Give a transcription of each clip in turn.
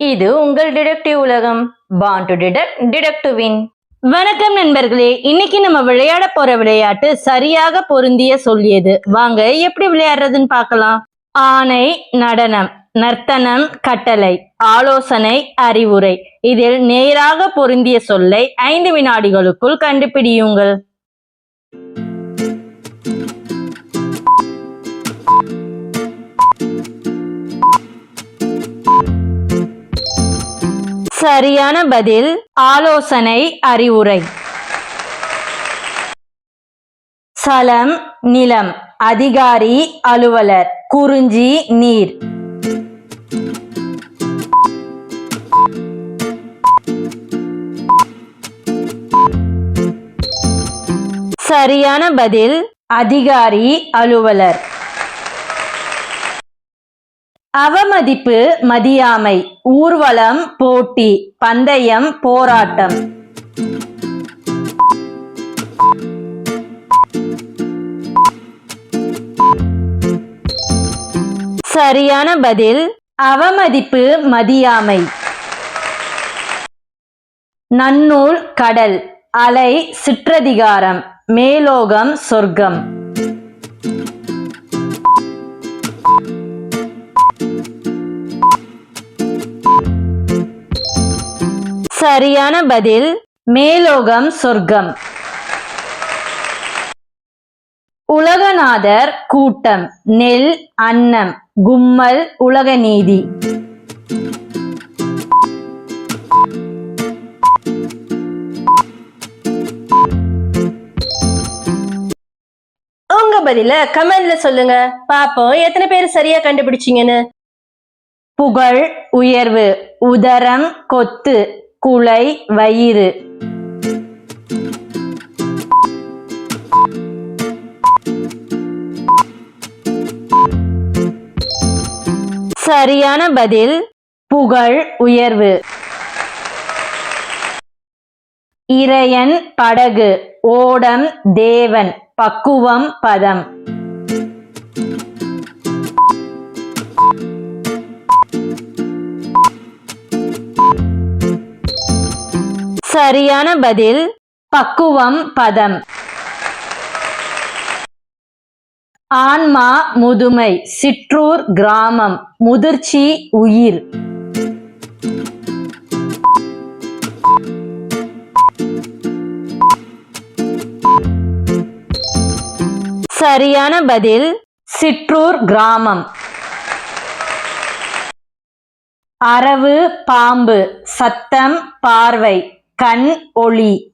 இது உங்கள் டிடெக்டிவ் உலகம் பான் டு டிடெக்ட் டிடெக்டிவின் வின் வணக்கம் நண்பர்களே இன்னைக்கு நம்ம விளையாட போற விளையாட்டு சரியாக பொருந்திய சொல்லியது. வாங்க எப்படி விளையாடுறதுன்னு பார்க்கலாம். ஆணை நடனம் நர்த்தனம் கட்டளை ஆலோசனை அறிவுரை. இதில் நேராக பொருந்திய சொல்லை ஐந்து வினாடிகளுக்குள் கண்டுபிடியுங்கள். சரியான பதில் ஆலோசனை அறிவுரை. சலம் நிலம் அதிகாரி அலுவலர் குறிஞ்சி நீர். சரியான பதில் அதிகாரி அலுவலர். அவமதிப்பு மதியாமை ஊர்வலம் போட்டி பந்தயம் போராட்டம். சரியான பதில் அவமதிப்பு மதியாமை. நன்னூல் கடல் அலை சிற்றதிகாரம் மேலோகம் சொர்க்கம். சரியான பதில் மேலோகம் சொர்க்கம். உலகநாதர் கூட்டம் நெல் அன்னம் கும்மல் உலகநீதி உங்க பதில கமெண்ட்ல சொல்லுங்க. பாப்போம் எத்தனை பேர் சரியா கண்டுபிடிச்சீங்கன்னு? புகழ் உயர்வு உதரம் கொத்து குலை வயிறு. சரியான பதில் புகழ் உயர்வு. இறையன் படகு ஓடம் தேவன் பக்குவம் பதம். சரியான பதில் பக்குவம் பதம். ஆன்மா முதுமை சிற்றூர் கிராமம் முதிர்ச்சி உயிர். சரியான பதில் சிற்றூர் கிராமம். அரவு பாம்பு சத்தம் பார்வை. கண் ஒளி.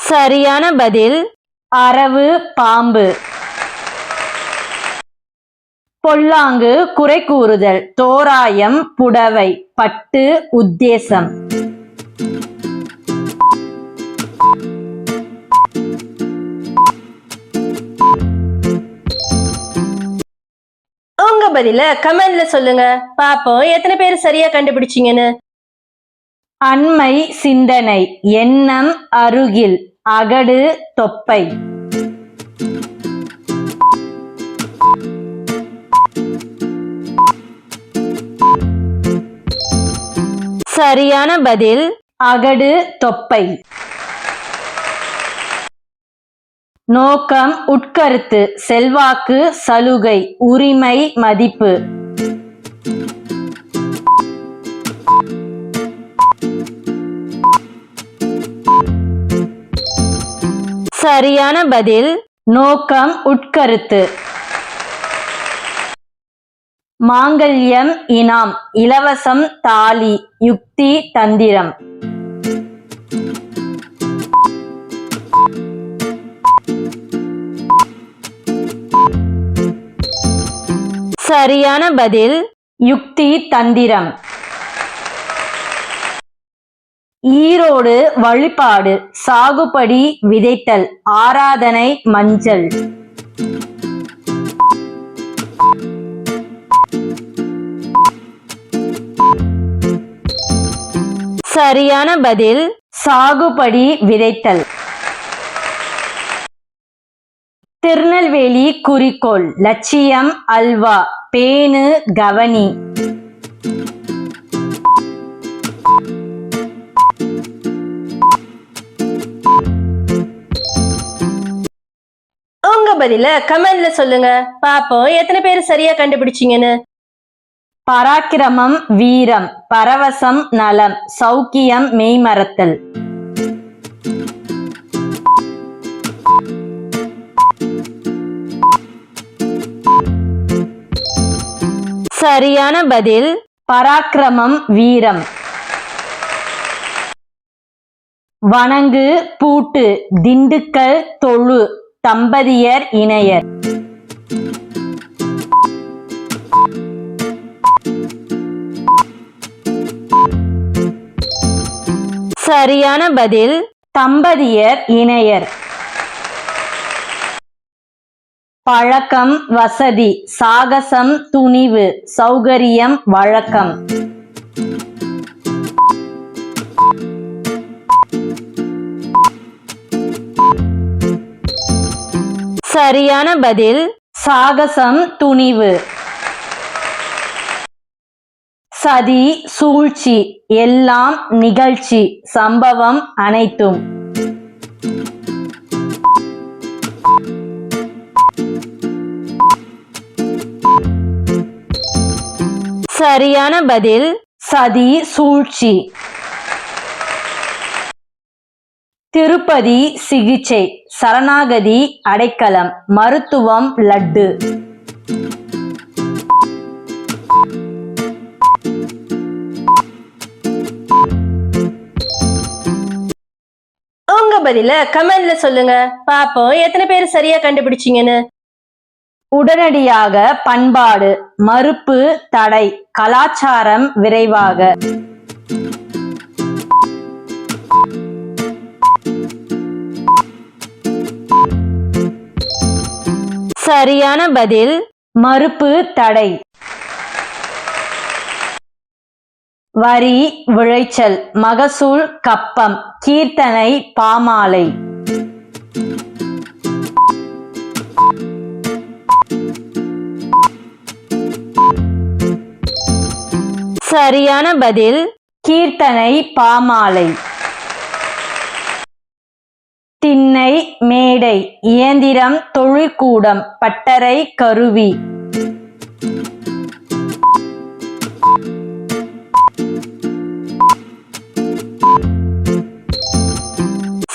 சரியான பதில் அரவு பாம்பு. பொல்லாங்கு குறை கூறுதல் தோராயம் புடவை பட்டு உத்தேசம். பதில கமெண்ட்ல சொல்லுங்க. பாப்போம் எத்தனை பேர் சரியா கண்டுபிடிச்சீங்கன்னு. அண்மை சிந்தனை எண்ணம் அருகில் அகடு தொப்பை. சரியான பதில் அகடு தொப்பை. நோக்கம் உட்கருத்து செல்வாக்கு சலுகை உரிமை மதிப்பு. சரியான பதில் நோக்கம் உட்கருத்து. மாங்கல்யம் இனாம் இலவசம் தாலி யுக்தி தந்திரம். சரியான பதில் யுக்தி தந்திரம். ஈரோடு வழிபாடு சாகுபடி விதைத்தல் ஆராதனை மஞ்சள். சரியான பதில் சாகுபடி விதைத்தல். திருநெல்வேலி குறிக்கோள் லட்சியம் அல்வா பேணு கவனி. உங்க பதில கமெண்ட்ல சொல்லுங்க. பாப்போம் எத்தனை பேர் சரியா கண்டுபிடிச்சீங்கன்னு? பராக்கிரமம் வீரம் பரவசம் நலம் சௌக்கியம் மெய்மறத்தல். சரியான பதில் பராக்கிரமம் வீரம். வணங்கு பூட்டு திண்டுக்கல் தொழு தம்பதியர் இணையர். சரியான பதில் தம்பதியர் இணையர். பழக்கம் வசதி சாகசம் துணிவு சௌகரியம் வழக்கம். சரியான பதில் சாகசம் துணிவு. சதி சூழ்ச்சி எல்லாம் நிகழ்ச்சி சம்பவம் அனைத்தும். சரியான பதில் சதி சூழ்ச்சி. திருப்பதி சிகிச்சை சரணாகதி அடைக்கலம் மருத்துவம் லட்டு. உங்க பதில கமெண்ட்ல சொல்லுங்க. பாப்போம் எத்தனை பேர் சரியா கண்டுபிடிச்சீங்கன்னு. உடனடியாக பண்பாடு மறுப்பு தடை கலாச்சாரம் விரைவாக. சரியான பதில் மறுப்பு தடை. வரி விளைச்சல் மகசூல் கப்பம் கீர்த்தனை பாமாலை. சரியான பதில் கீர்த்தனை பாமாலை. திண்ணை மேடை இயந்திரம் தொழிற்கூடம் பட்டறை கருவி.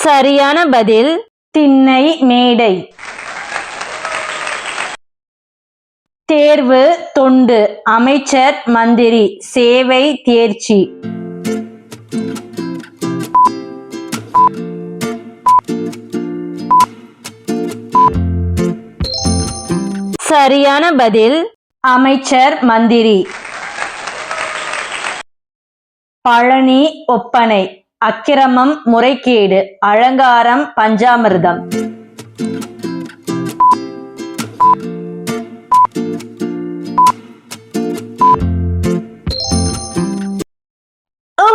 சரியான பதில் திண்ணை மேடை. தேர்வு தொண்டு அமைச்சர் மந்திரி சேவை தேர்ச்சி. சரியான பதில் அமைச்சர் மந்திரி. பழனி ஒப்பனை. அக்கிரமம் முறைகேடு. அலங்காரம் பஞ்சாமிர்தம்.